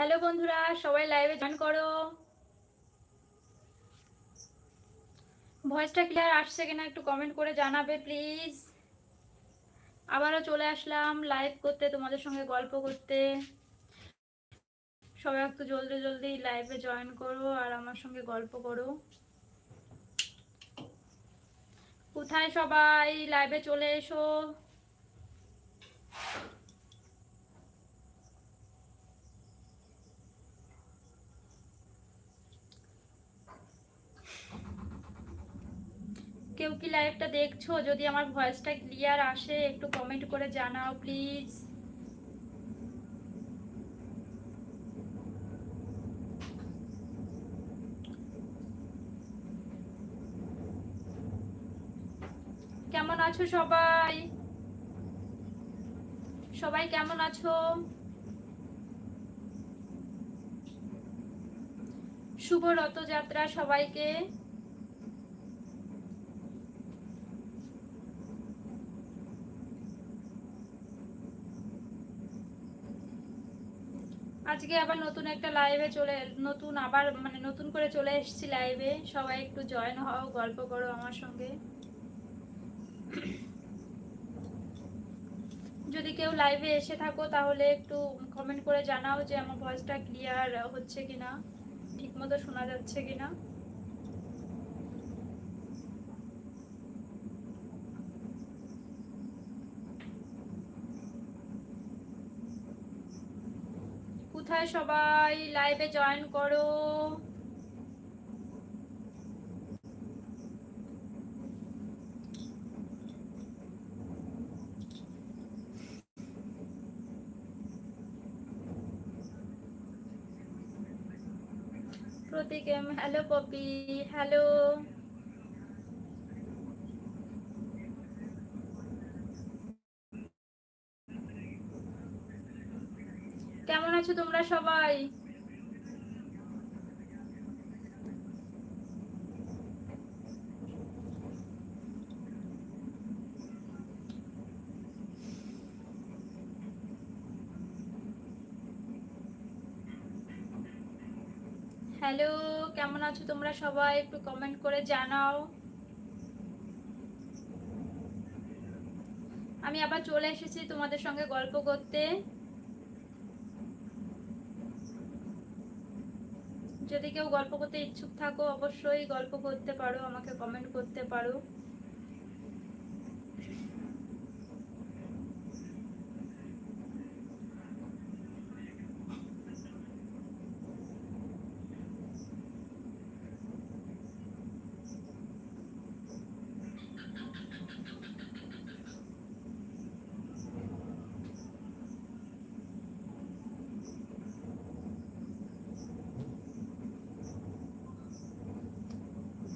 Hello বন্ধুরা, সবাই লাইভে জয়েন করো। ভয়েসটা ক্লিয়ার আসছে কিনা একটু কমেন্ট করে জানাবে প্লিজ আবারও চলে আসলাম লাইভ করতে, তোমাদের সঙ্গে গল্প করতে। সবাই একটু জলদি জলদি লাইভে জয়েন করো আর আমার সঙ্গে গল্প করো। কোথায় সবাই? লাইভে চলে এসো। কেউ কি লাইভটা দেখছ? যদি আমার ভয়েসটা ক্লিয়ার আসে, একটু কমেন্ট করে জানাও প্লিজ কেমন আছো সবাই? সবাই কেমন আছো? শুভ রথযাত্রা সবাইকে। আজকে আবার নতুন একটা লাইভে চলে, নতুন আবার মানে নতুন করে চলে এসেছি লাইভে সবাই একটু জয়েন হও, গল্প করো আমার সঙ্গে। যদি কেউ লাইভে এসে থাকো, তাহলে একটু কমেন্ট করে জানাও যে আমার ভয়েসটা ক্লিয়ার হচ্ছে কিনা ঠিক মতো শোনা যাচ্ছে কিনা। কোথায় সবাই? লাইভে জয়েন করো। প্রতীক হ্যালো পপি হ্যালো কেমন আছো তোমরা সবাই? হ্যালো কেমন আছো তোমরা সবাই? একটু কমেন্ট করে জানাও। আমি আবার চলে এসেছি তোমাদের সঙ্গে গল্প করতে। যদি কেউ গল্প করতে ইচ্ছুক থাকো অবশ্যই গল্প করতে পারো আমাকে কমেন্ট করতে পারো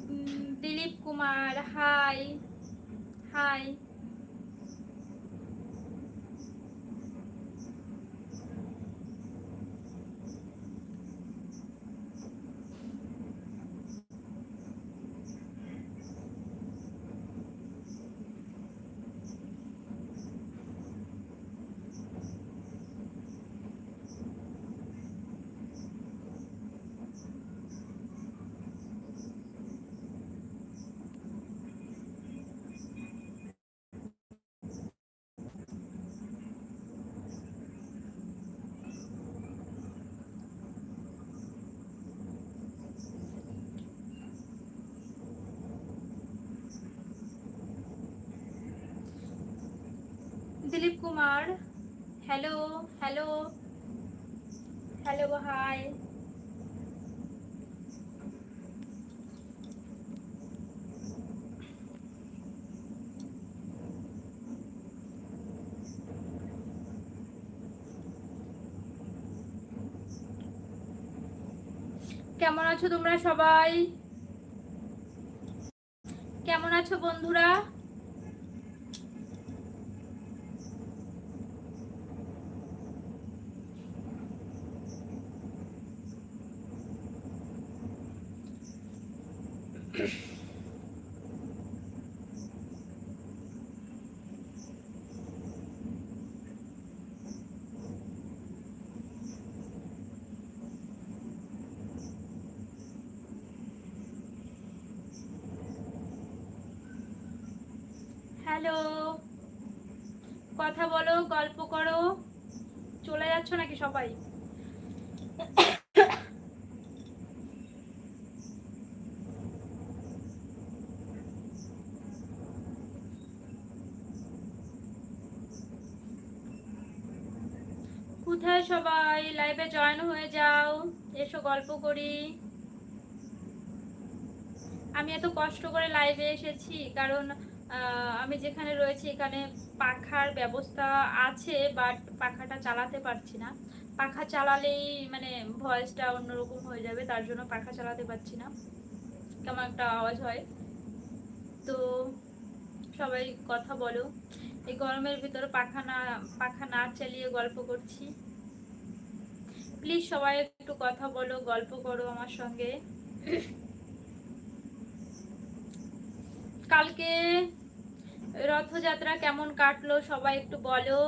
উম, Dilip Kumar hi hi Dilip Kumar. Hello hello hello hi কেমন আছো তোমরা সবাই? কেমন আছো বন্ধুরা? হ্যালো কথা বলো গল্প করো। চলে যাচ্ছ নাকি সবাই? কোথায় সবাই? লাইভে জয়েন হয়ে যাও। এসো, গল্প করি। আমি এত কষ্ট করে লাইভে এসেছি, কারণ আমি যেখানে রয়েছি এখানে পাখার ব্যবস্থা আছে বাট পাখাটা চালাতে পারছি না। পাখা চালালেই মানে ভয়েসটা অন্যরকম হয়ে যাবে, তার জন্য পাখা চালাতে পারছি না। কেমন একটা আওয়াজ হয়। তো, সবাই কথা বলো। এই গরমের ভিতরে পাখা না পাখা না চালিয়ে গল্প করছি। প্লিজ সবাই একটু কথা বলো, গল্প করো আমার সঙ্গে। কালকে রথযাত্রা কেমন কাটলো সবাই একটু বলো।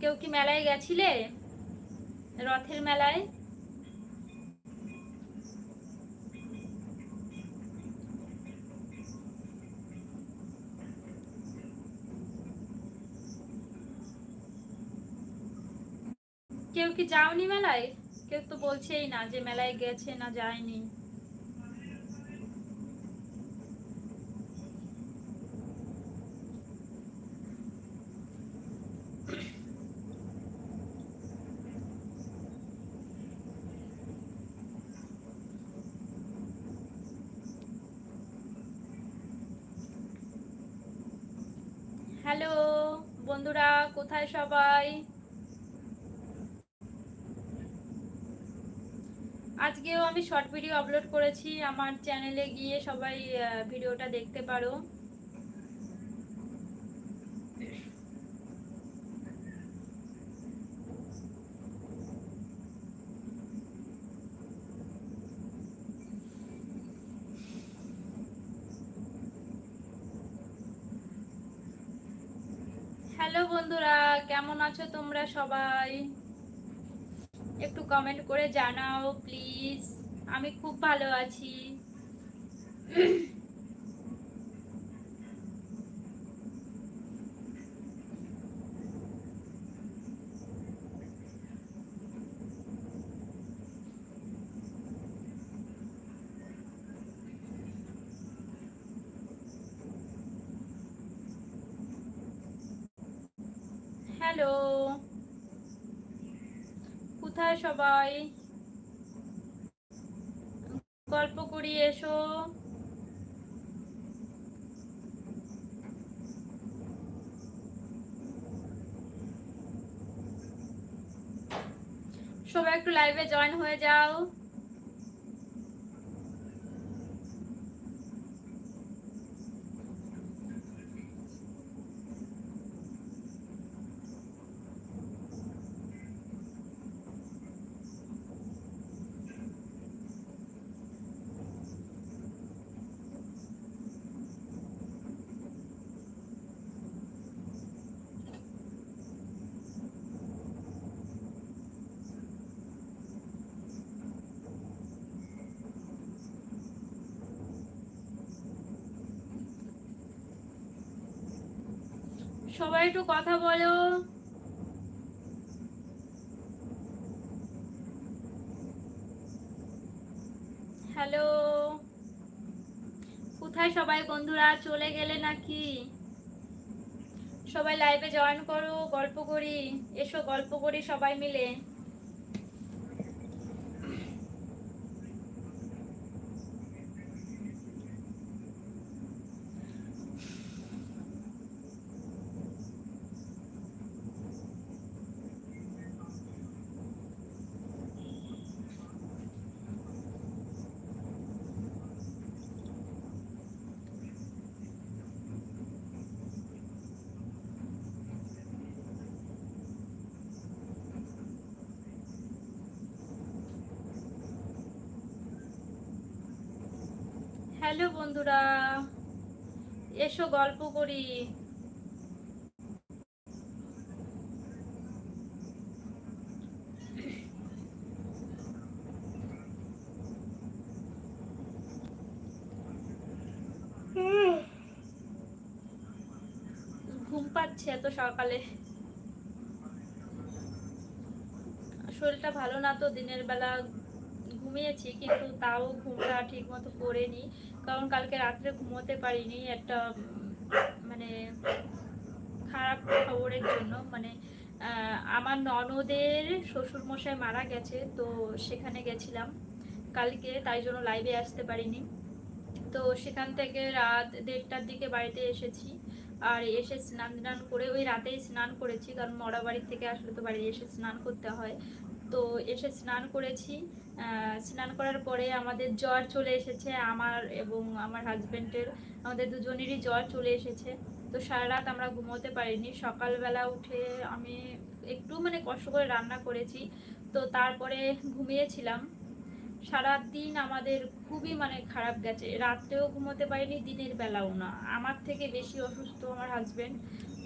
কেউ কি মেলায় গেছিলে? রথের মেলায়? কেউ কি যাওনি মেলায়? কেউ তো বলছেই না যে মেলায় গেছে না যায়নি। হ্যালো, বন্ধুরা, কোথায় সবাই? আজকেও আমি শর্ট ভিডিও আপলোড করেছি, আমার চ্যানেলে গিয়ে সবাই ভিডিওটা দেখতে পারো। হ্যালো বন্ধুরা, কেমন আছো তোমরা সবাই? একটু কমেন্ট করে জানাও প্লিজ আমি খুব ভালো আছি হ্যালো কোথায় সবাই। গল্প করি এসো। সবাই একটু লাইভে জয়েন হয়ে যাও। সবাই একটু কথা বলো। হ্যালো কোথায় সবাই বন্ধুরা, চলে গেলে নাকি? সবাই লাইভে জয়েন করো, গল্প করি। এসো, গল্প করি সবাই মিলে। হ্যালো বন্ধুরা, এসো গল্প করি। ঘুম পাচ্ছে এত সকালে। শরীরটা ভালো না তো, দিনের বেলা ঘুমিয়েছি, কিন্তু তাও ঘুমটা ঠিক মতো করিনি। কারণ কালকে রাত্রে ঘুমোতে পারিনি একটা মানে খারাপ খবরের জন্য মানে আমার ননদের শ্বশুর মশাই মারা গেছে, তো সেখানে গেছিলাম কালকে, তাই জন্য লাইভে আসতে পারিনি। তো সেখান থেকে রাত দেড়টার দিকে বাড়িতে এসেছি, আর এসে স্নান টান করে, ওই রাতেই স্নান করেছি, কারণ মরা বাড়ি থেকে আসলে তো বাড়ি এসে স্নান করতে হয়। তো এসে স্নান করেছি স্নান করার পরে আমাদের জ্বর চলে এসেছে, আমার এবং আমার হাজবেন্ডের আমাদের দুজনেরই জ্বর চলে এসেছে। তো সারা রাত আমরা ঘুমোতে পারিনি। সকালবেলা উঠে আমি একটু মানে কষ্ট করে রান্না করেছি। তো তারপরে ঘুমিয়েছিলাম। সারা দিন আমাদের খুবই মানে খারাপ গেছে। রাত্রেও ঘুমোতে পারিনি, দিনের বেলাও না। আমার থেকে বেশি অসুস্থ আমার হাজবেন্ড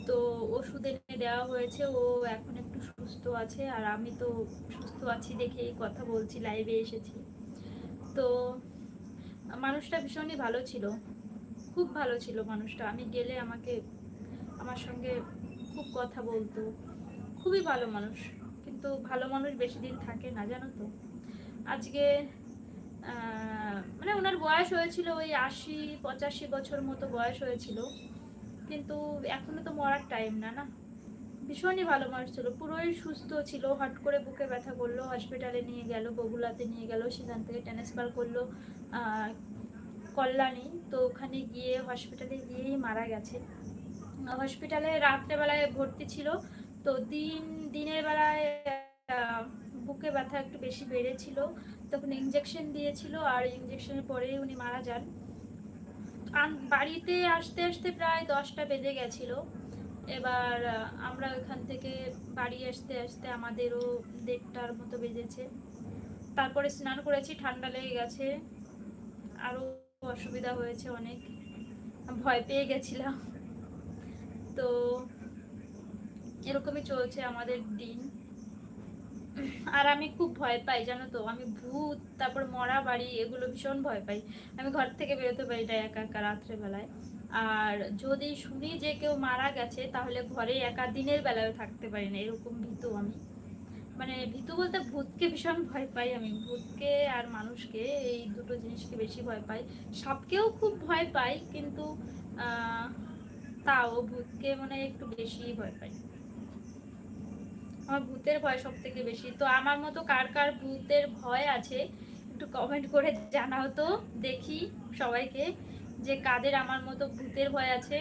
তো ওষুধ এনে দেওয়া হয়েছে। ও এখন সুস্থ আছে আর আমি তো সুস্থ আছি দেখেই কথা বলছি লাইভে এসেছি। তো মানুষটা ভীষণই ভালো ছিল, খুব ভালো ছিল মানুষটা। আমি গেলে আমাকে, আমার সঙ্গে খুব কথা বলতো, খুবই ভালো মানুষ। কিন্তু ভালো মানুষ বেশি দিন থাকে না, জানো তো। আজকে মানে ওনার বয়স হয়েছিল ওই আশি, পঁচাশি বছর মতো বয়স হয়েছিল। কিন্তু এখনও তো মরার টাইম না না? ভীষণই ভালো মানুষ ছিল। পুরোই সুস্থ ছিল হট করে বুকে ব্যথা করল হসপিটালে নিয়ে গেল বগুলাতে নিয়ে গেল, সেখান থেকে ট্রান্সফার করল কল্যাণী। তো ওখানে গিয়ে হসপিটালে গিয়েই মারা গেছে। হসপিটালে রাত্রেবেলায় ভর্তি ছিল। তো দিন, দিনের বেলায় বুকে ব্যথা একটু বেশি বেড়েছিল। তখন ইঞ্জেকশন দিয়েছিল আর ইঞ্জেকশনের পরেই উনি মারা যান। বাড়িতে আসতে আসতে প্রায় দশটা বেজে গেছিল। এবার আমরা ওইখান থেকে বাড়ি আসতে আসতে আমাদেরও দেড়টার মতো বেজেছে। তারপরে স্নান করেছি, ঠান্ডা লেগে গেছে। আরও অসুবিধা হয়েছে অনেক। ভয় পেয়ে গেছিলাম। তো এরকমই চলছে আমাদের দিন। আর আমি খুব ভয় পাই, জানো তো? আমি ভূত, তারপর মরা বাড়ি, এগুলো ভীষণ ভয় পাই। আমি ঘর থেকে বেরোতে পারি না একা একা রাত্রেবেলায়। আর যদি শুনি যে কেউ মারা গেছে, তাহলে ঘরে একা দিনের বেলায় থাকতে পারি না, এরকম ভীতু আমি। মানে ভীতু বলতে ভূতকে ভীষণ ভয় পাই আমি। ভূতকে আর মানুষকে, এই দুটো জিনিসকে বেশি ভয় পাই। সাপকেও খুব ভয় পাই, কিন্তু তাও ভূতকে মানে একটু বেশি ভয় পাই। আমার ভূতের ভয় সব থেকে বেশি। তো আমার মতো কার কার ভূতের ভয় আছে, একটু কমেন্ট করে জানাও তো, দেখি সবাইকে। যে কাদের আমার মতো ভূতের ভয় আছে।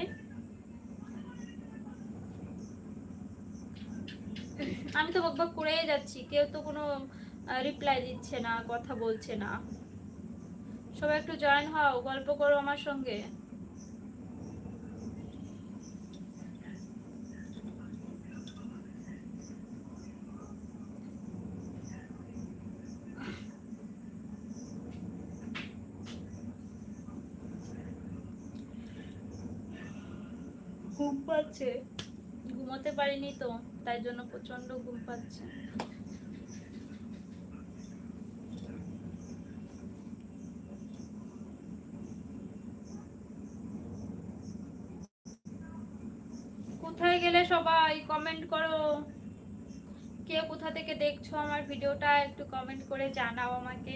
আমি তো বকবক করেই যাচ্ছি, কেউ তো কোনো রিপ্লাই দিচ্ছে না, কথা বলছে না। সবাই একটু জয়েন হও, গল্প করো আমার সঙ্গে ঘুম পাচ্ছে ঘুমোতে তো, তাই জন্য প্রচণ্ড ঘুম পাচ্ছে। কোথায় গেলে সবাই কমেন্ট করো? কে কোথা থেকে দেখছ আমার ভিডিওটা একটু কমেন্ট করে জানাও আমাকে।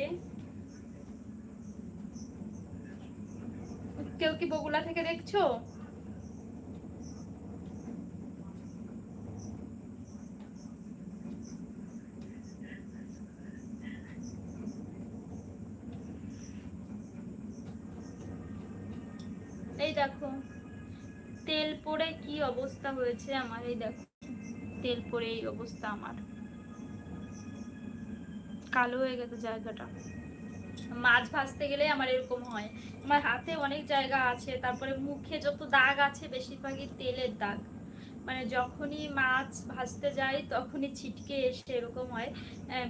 কেউ কি বগুলা থেকে দেখছ? হয়েছে আমার, এই দেখো, তেল পড়ে এই অবস্থা আমার। কালো হয়ে গেছে জায়গাটা। মাছ ভাজতে গেলে আমার এরকম হয়। আমার হাতে অনেক জায়গা আছে, তারপরে মুখে যত দাগ আছে, বেশিরভাগই তেলের দাগ। মানে যখনই মাছ ভাজতে যাই, তখনই ছিটকে এসে এরকম হয়।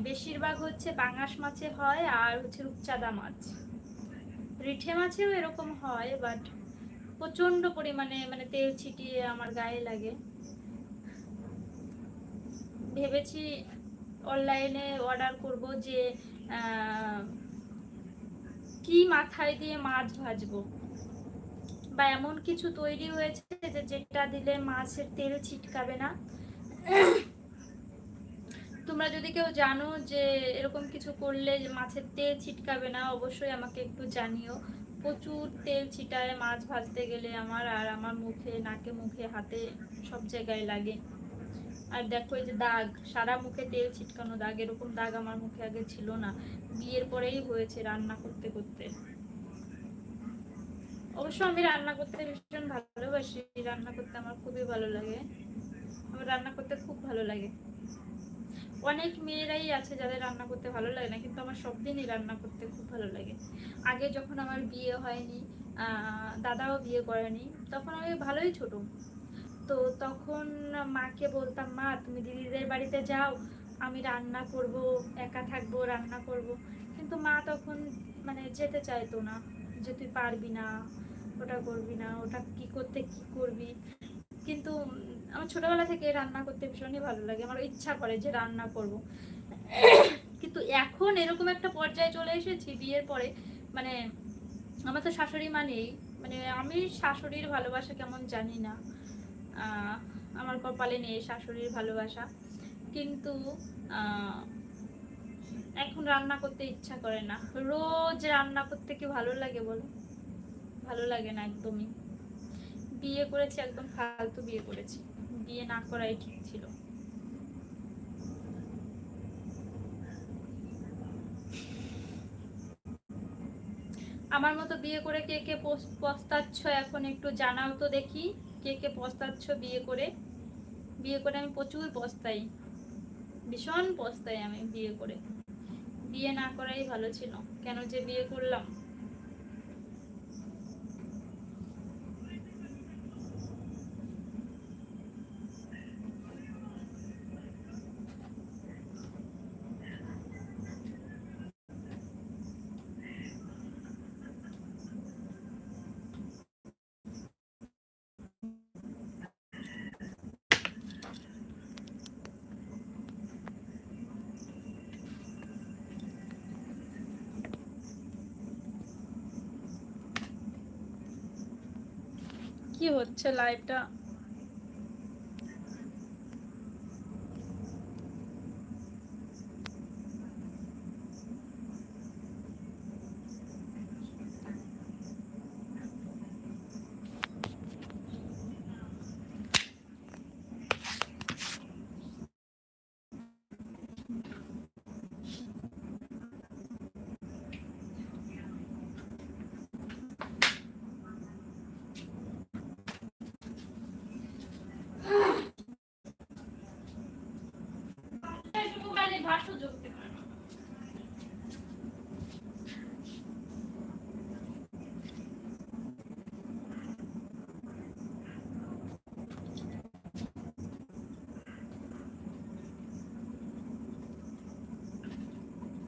বেশিরভাগ হচ্ছে পাঙাশ মাছে হয় আর হচ্ছে রূপচাঁদা মাছ। রিঠে মাছেও এরকম হয় বাট প্রচণ্ড পরিমাণে মানে তেল ছিটিয়ে আমার গায়ে লাগে। ভেবেছি অনলাইনে অর্ডার করব যে কি মাথায় দিয়ে মাছ ভাজবো? বা এমন কিছু তৈরি হয়েছে যে, যেটা দিলে মাছের তেল ছিটকাবে না? তোমরা যদি কেউ জানো যে, এরকম কিছু করলে মাছের তেল ছিটকাবে না, অবশ্যই আমাকে একটু জানিও। প্রচুর তেল ছিটায়, মাছ ভাজতে গেলে আমার আর আমার মুখে, নাকে, মুখে, হাতে সব জায়গায় লাগে। আর দেখো এই যে দাগ, সারা মুখে তেল ছিটকানো দাগ, এরকম দাগ আমার মুখে আগে ছিল না। বিয়ের পরেই হয়েছে রান্না করতে করতে। অবশ্য আমি রান্না করতে ভীষণ ভালোবাসি, রান্না করতে আমার খুবই ভালো লাগে। আমার রান্না করতে খুব ভালো লাগে। অনেক মেয়েরাই আছে যাদের রান্না করতে ভালো লাগে না, কিন্তু আমার সব দিনই রান্না করতে খুব ভালো লাগে। আগে যখন আমার বিয়ে হয়নি দাদাও বিয়ে করেনি, তখন আমি ভালোই ছোট। তো তখন মাকে বলতাম, মা, তুমি দিদিদের বাড়িতে যাও, আমি রান্না করব, একা থাকব, রান্না করব। কিন্তু মা তখন মানে যেতে চাইতো না, যে তুই পারবি না, ওটা করবি না, ওটা কি করতে কি করবি? কিন্তু আমার ছোটবেলা থেকে রান্না করতে ভীষণই ভালো লাগে, আমার ইচ্ছা করে যে রান্না করব। কিন্তু এখন এরকম একটা পর্যায়ে চলে এসেছি বিয়ের পরে মানে আমার তো শাশুড়ি মা নেই মানে আমি শাশুড়ির ভালোবাসা কেমন জানি না আমার কপালে নেই শাশুড়ির ভালোবাসা, কিন্তু এখন রান্না করতে ইচ্ছা করে না। রোজ রান্না করতে কি ভালো লাগে বলো? ভালো লাগে না একদমই। বিয়ে করেছি, একদম ফালতু বিয়ে করেছি। বিয়ে না করাই ঠিক ছিল। আমার মতো বিয়ে করে কে কে পস- পস্তাচ্ছ এখন একটু জানাও তো দেখি, কে কে পস্তাচ্ছ বিয়ে করে। বিয়ে করে আমি প্রচুর পস্তাই, ভীষণ পস্তাই আমি বিয়ে করে। বিয়ে না করাই ভালো ছিল, কেন যে বিয়ে করলাম? কি হচ্ছে লাইভটা ভাত সুযোগ